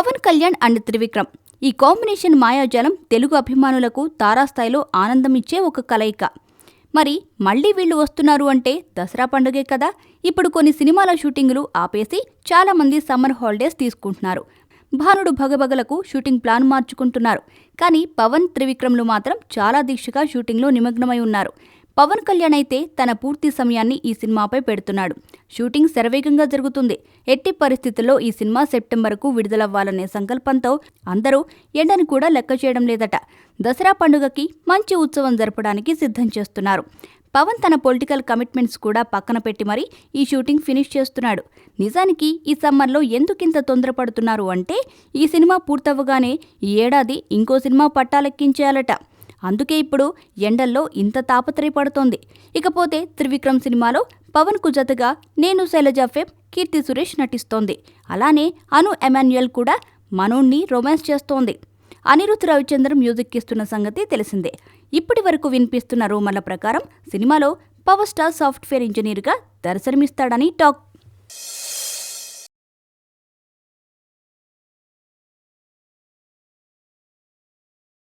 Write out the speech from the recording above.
Pawan Kalyan and Trivikram. ఈ combination మాయాజాలం తెలుగు అభిమానులకు తారాస్థాయిలో ఆనందమిచ్చే ఒక కలయిక. మరి మళ్ళీ వీళ్ళు వస్తున్నారు అంటే దసరా పండుగే కదా? ఇప్పుడు కొన్ని సినిమాల షూటింగులు ఆపేసి చాలామంది సమ్మర్ హాలిడేస్ తీసుకుంటున్నారు. భానుడు భగభగలకు షూటింగ్ ప్లాన్ మార్చుకుంటున్నారు. కానీ పవన్ త్రివిక్రమ్లు మాత్రం చాలా దీక్షగా షూటింగ్లో నిమగ్నమై ఉన్నారు. పవన్ కళ్యాణ్ అయితే తన పూర్తి సమయాన్ని ఈ సినిమాపై పెడుతున్నాడు. షూటింగ్ శరవేగంగా జరుగుతుంది. ఎట్టి పరిస్థితుల్లో ఈ సినిమా సెప్టెంబర్కు విడుదలవ్వాలనే సంకల్పంతో అందరూ ఎండను కూడా లెక్క చేయడం లేదట. దసరా పండుగకి మంచి ఉత్సవం జరపడానికి సిద్ధం చేస్తున్నారు. పవన్ తన పొలిటికల్ కమిట్మెంట్స్ కూడా పక్కన పెట్టి మరీ ఈ షూటింగ్ ఫినిష్ చేస్తున్నాడు. నిజానికి ఈ సమ్మర్లో ఎందుకింత తొందరపడుతున్నారు అంటే ఈ సినిమా పూర్తవ్వగానే ఈ ఏడాది ఇంకో సినిమా పట్టాలెక్కించేయాలట. అందుకే ఇప్పుడు ఎండల్లో ఇంత తాపత్రయపడుతోంది. ఇకపోతే త్రివిక్రమ్ సినిమాలో పవన్కు జతగా నేను శైలజ ఫెబ్ కీర్తి సురేష్ నటిస్తోంది. అలానే అను ఎమాన్యుయల్ కూడా మనోణ్ణి రొమాన్స్ చేస్తోంది. అనిరుద్ధ్ రవిచంద్ర మ్యూజిక్ ఇస్తున్న సంగతి తెలిసిందే. ఇప్పటి వరకు వినిపిస్తున్న రూమర్ల ప్రకారం సినిమాలో పవర్ స్టార్ సాఫ్ట్వేర్ ఇంజనీర్గా దర్శనమిస్తాడని టాక్